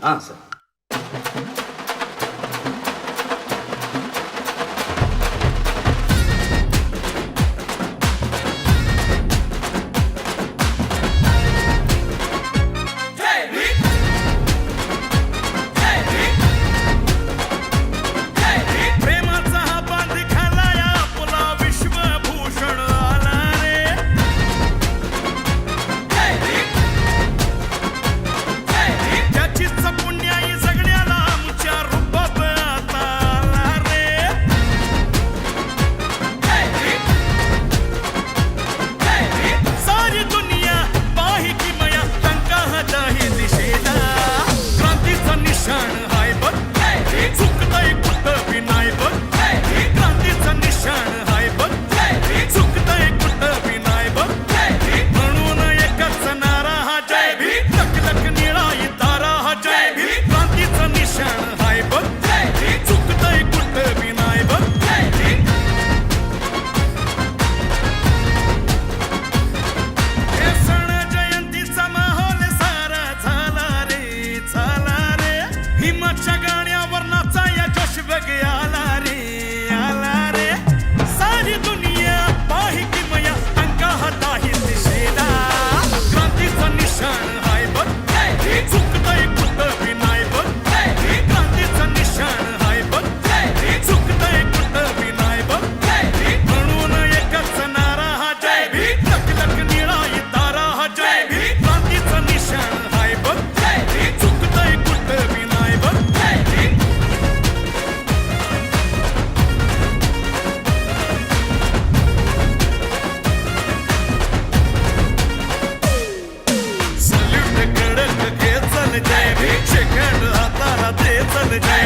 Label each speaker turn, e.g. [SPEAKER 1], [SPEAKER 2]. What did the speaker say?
[SPEAKER 1] 啊，是。सल्यूट कडक घे चल जय भीम सेकंड हाताला दे चल जय